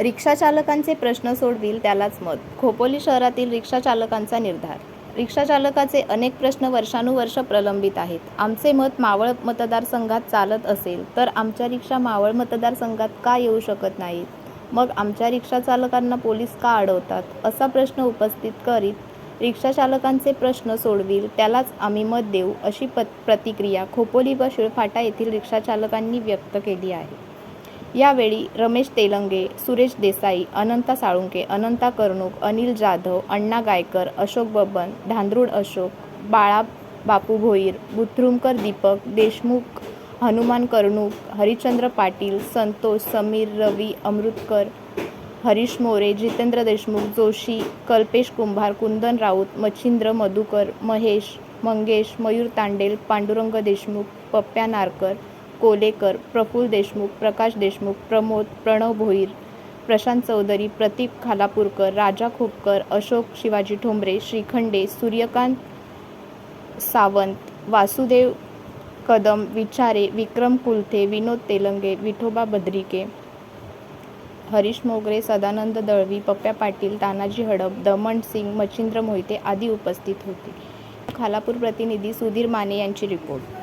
रिक्षाचालकांचे प्रश्न सोडवील त्यालाच मत. खोपोली शहरातील रिक्षाचालकांचा निर्धार. रिक्षाचालकाचे अनेक प्रश्न वर्षानुवर्ष प्रलंबित आहेत. आमचे मत मावळ मतदारसंघात चालत असेल तर आमच्या रिक्षा मावळ मतदारसंघात का येऊ शकत नाहीत? मग आमच्या रिक्षाचालकांना पोलीस का अडवतात? असा प्रश्न उपस्थित करीत रिक्षाचालकांचे प्रश्न सोडवील त्यालाच आम्ही मत देऊ अशी पत प्रतिक्रिया खोपोली व शिळफाटा येथील रिक्षाचालकांनी व्यक्त केली आहे. यावेळी रमेश तेलंगे सुरेश देसाई अनंता साळुंके अनंता कर्णूक अनिल जाधव अण्णा गायकर अशोक बबन धांद्रुड अशोक बाळा बापू भोईर बुथरुमकर दीपक देशमुख हनुमान कर्णूक हरिश्चंद्र पाटील संतोष समीर रवी अमृतकर हरीश मोरे जितेंद्र देशमुख जोशी कल्पेश कुंभार कुंदन राऊत मच्छिंद्र मधुकर महेश मंगेश मयूर तांडेल पांडुरंग देशमुख पप्प्या नारकर कोलेकर प्रफुल देशमुख प्रकाश देशमुख प्रमोद प्रणव भोईर प्रशांत चौधरी प्रतीक खालापूरकर राजा खोपकर अशोक शिवाजी ठोंबरे श्रीखंडे सूर्यकांत सावंत वासुदेव कदम विचारे विक्रम कुलथे विनोद तेलंगे विठोबा बद्रिके हरीश मोगरे सदानंद दळवी पप्प्या पाटील तानाजी हडप दमन सिंग मच्छिंद्र मोहिते आदी उपस्थित होते. खालापूर प्रतिनिधी सुधीर माने यांची रिपोर्ट.